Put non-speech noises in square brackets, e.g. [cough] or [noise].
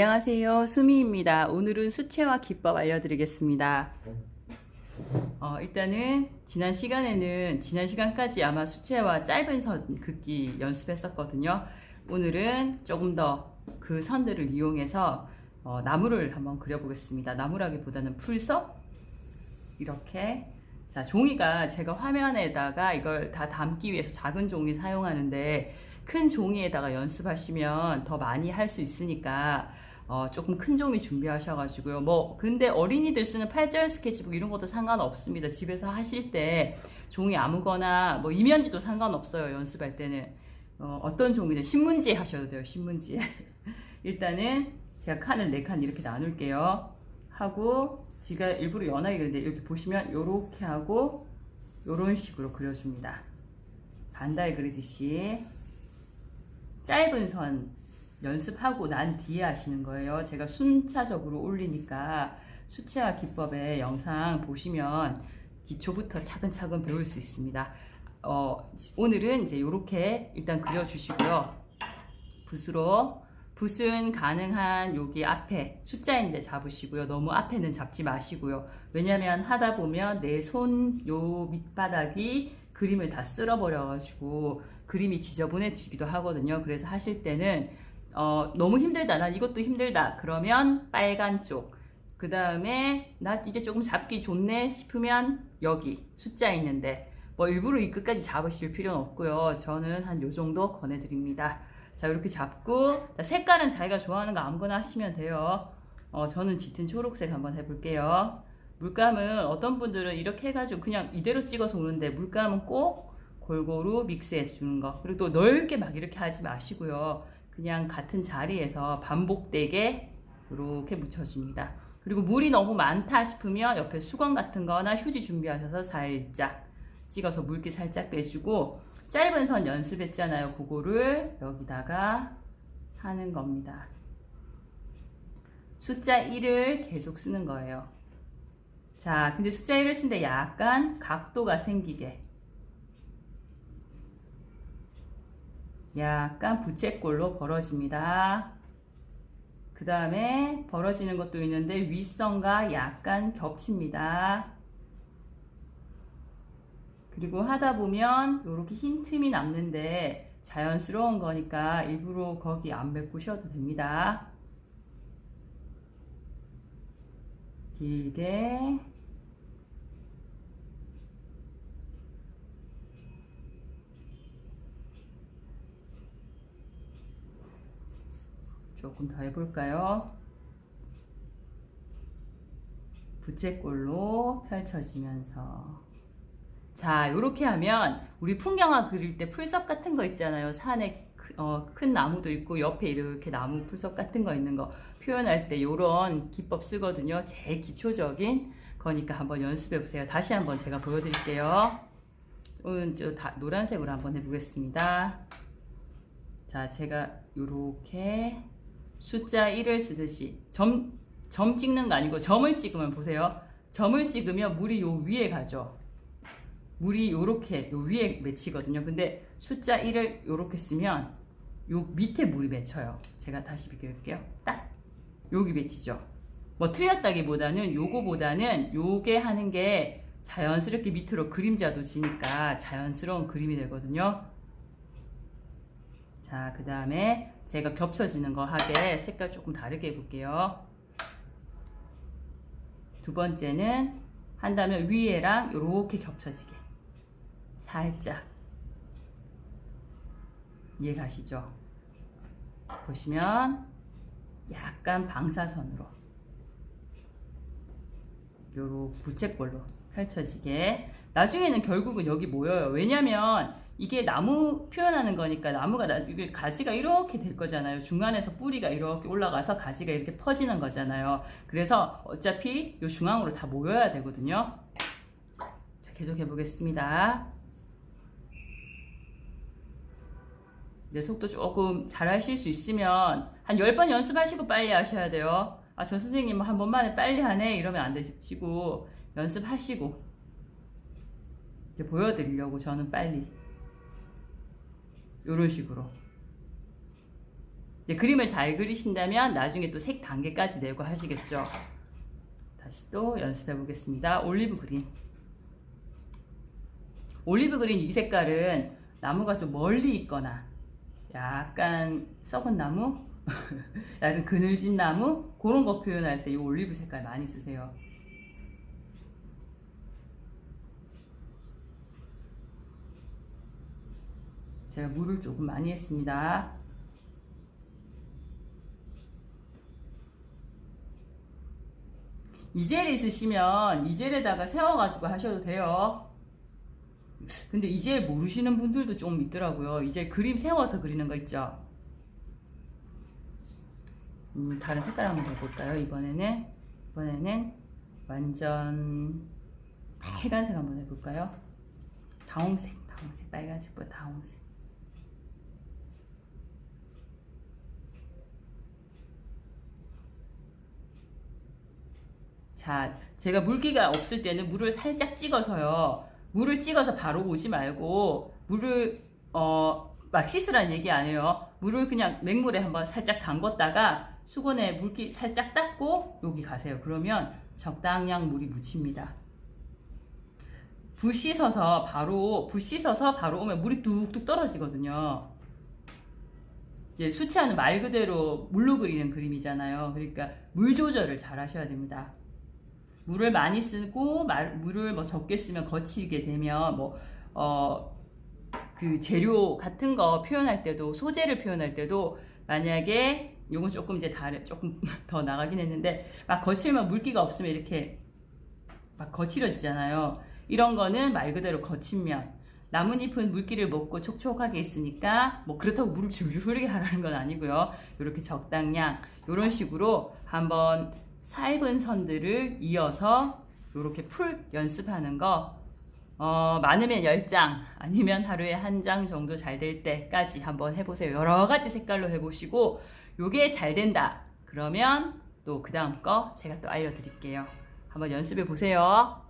안녕하세요. 수미입니다. 오늘은 수채화 기법 알려드리겠습니다. 어, 일단은 지난 시간에는 지난 시간까지 아마 수채화 짧은 선 긋기 연습했었거든요. 오늘은 조금 더 그 선들을 이용해서 어, 나무를 한번 그려보겠습니다. 나무라기보다는 풀석 이렇게 자 종이가 제가 화면에다가 이걸 다 담기 위해서 작은 종이 사용하는데 큰 종이에다가 연습하시면 더 많이 할 수 있으니까 어, 조금 큰 종이 준비하셔가지고요. 뭐 근데 어린이들 쓰는 팔절 스케치북 이런 것도 상관없습니다. 집에서 하실 때 종이 아무거나 뭐 이면지도 상관없어요. 연습할 때는 어, 어떤 종이든 신문지에 하셔도 돼요. 신문지에 [laughs] 일단은 제가 칸을 네 칸 이렇게 나눌게요. 하고 제가 일부러 연하게 그리는데 이렇게 보시면 이렇게 하고 이런 식으로 그려줍니다. 반달 그리듯이 짧은 선 연습하고 난 뒤에 하시는 거예요. 제가 순차적으로 올리니까 수채화 기법의 영상 보시면 기초부터 차근차근 배울 수 있습니다. 어, 오늘은 이제 이렇게 일단 그려주시고요. 붓으로 붓은 가능한 여기 앞에 숫자인데 잡으시고요. 너무 앞에는 잡지 마시고요. 왜냐면 하다 보면 내 손 요 밑바닥이 그림을 다 쓸어버려가지고 그림이 지저분해지기도 하거든요. 그래서 하실 때는 어, 너무 힘들다. 난 이것도 힘들다. 그러면 빨간 쪽. 그 다음에 나 이제 조금 잡기 좋네 싶으면 여기 숫자 있는데 뭐 일부러 이 끝까지 잡으실 필요는 없고요. 저는 한 요 정도 권해드립니다. 자 이렇게 잡고 자, 색깔은 자기가 좋아하는 거 아무거나 하시면 돼요. 어, 저는 짙은 초록색 한번 해볼게요. 물감은 어떤 분들은 이렇게 해가지고 그냥 이대로 찍어서 오는데 물감은 꼭 골고루 믹스해 주는 거. 그리고 또 넓게 막 이렇게 하지 마시고요. 그냥 같은 자리에서 반복되게 이렇게 묻혀줍니다. 그리고 물이 너무 많다 싶으면 옆에 수건 같은 거나 휴지 준비하셔서 살짝 찍어서 물기 살짝 빼주고 짧은 선 연습했잖아요. 그거를 여기다가 하는 겁니다. 숫자 1을 계속 쓰는 거예요. 자, 근데 숫자 1을 쓰는데 약간 각도가 생기게 약간 부채꼴로 벌어집니다. 그 다음에 벌어지는 것도 있는데 윗선과 약간 겹칩니다. 그리고 하다 보면 이렇게 흰 틈이 남는데 자연스러운 거니까 일부러 거기 안 메꾸셔도 됩니다. 길게 조금 더 해볼까요? 부채꼴로 펼쳐지면서. 자 이렇게 하면 우리 풍경화 그릴 때 풀석 같은 거 있잖아요. 산에 크- 어, 큰 나무도 있고 옆에 이렇게 나무 풀석 같은 거 있는 거 표현할 때 이런 기법 쓰거든요. 제일 기초적인 거니까 한번 연습해 보세요. 다시 한번 제가 보여드릴게요. 오늘 저 다, 노란색으로 한번 해보겠습니다. 자 제가 이렇게 숫자 1을 쓰듯이 점, 점 찍는 거 아니고 점을 찍으면 보세요. 점을 찍으면 물이 요 위에 가죠. 물이 요렇게 요 위에 맺히거든요. 근데 숫자 1을 요렇게 쓰면 요 밑에 물이 맺혀요. 제가 다시 비교할게요. 딱 여기 맺히죠. 뭐 틀렸다기보다는 요거보다는 요게 하는 게 자연스럽게 밑으로 그림자도 지니까 자연스러운 그림이 되거든요. 자, 그 다음에 제가 겹쳐지는 거 하게 색깔 조금 다르게 해볼게요. 두 번째는 한다면 위에랑 이렇게 겹쳐지게 살짝 이해 가시죠? 보시면 약간 방사선으로 요로 부채꼴로 펼쳐지게 나중에는 결국은 여기 모여요. 왜냐면 이게 나무 표현하는 거니까 나무가 나, 이게 가지가 이렇게 될 거잖아요. 중간에서 뿌리가 이렇게 올라가서 가지가 이렇게 퍼지는 거잖아요. 그래서 어차피 요 중앙으로 다 모여야 되거든요. 자, 계속 해보겠습니다. 내 속도 조금 잘 하실 수 있으면 한 10번 연습하시고 빨리 하셔야 돼요. 아, 저 선생님 한 번만에 빨리 하네 이러면 안 되시고 연습하시고 이제 보여드리려고 저는 빨리 이런 식으로 이제 그림을 잘 그리신다면 나중에 또 색 단계까지 내고 하시겠죠. 다시 또 연습해 보겠습니다. 올리브 그린. 올리브 그린 이 색깔은 나무가 좀 멀리 있거나 약간 썩은 나무, [laughs] 약간 그늘진 나무 그런 거 표현할 때 이 올리브 색깔 많이 쓰세요. 제가 물을 조금 많이 했습니다. 이 젤 있으시면 이 젤에다가 세워가지고 하셔도 돼요. 근데 이 젤 모르시는 분들도 좀 있더라고요. 이 젤 그림 세워서 그리는 거 있죠. 음, 다른 색깔 한번 해볼까요? 이번에는 이번에는 완전 빨간색 한번 해볼까요? 다홍색, 다홍색, 빨간색보다 다홍색. 자, 제가 물기가 없을 때는 물을 살짝 찍어서요. 물을 찍어서 바로 오지 말고 물을 어, 막 씻으라는 얘기 안 해요. 물을 그냥 맹물에 한번 살짝 담궜다가 수건에 물기 살짝 닦고 여기 가세요. 그러면 적당량 물이 묻힙니다. 부 씻어서 바로 부 씻어서 바로 오면 물이 뚝뚝 떨어지거든요. 예, 수채화는 말 그대로 물로 그리는 그림이잖아요. 그러니까 물 조절을 잘 하셔야 됩니다. 물을 많이 쓰고 말, 물을 뭐 적게 쓰면 거치게 되면 뭐 어 그 재료 같은 거 표현할 때도 소재를 표현할 때도 만약에 요건 조금 이제 다른 조금 [laughs] 더 나가긴 했는데 막 거칠면 물기가 없으면 이렇게 막 거칠어지잖아요. 이런 거는 말 그대로 거친 면 나뭇잎은 물기를 먹고 촉촉하게 있으니까 뭐 그렇다고 물을 줄줄 흐르게 하라는 건 아니고요. 이렇게 적당량 이런 식으로 한번 짧은 선들을 이어서 이렇게 풀 연습하는 거 어, 많으면 10장 아니면 하루에 한 장 정도 잘 될 때까지 한번 해보세요. 여러 가지 색깔로 해보시고 요게 잘 된다. 그러면 또 그 다음 거 제가 또 알려드릴게요. 한번 연습해 보세요.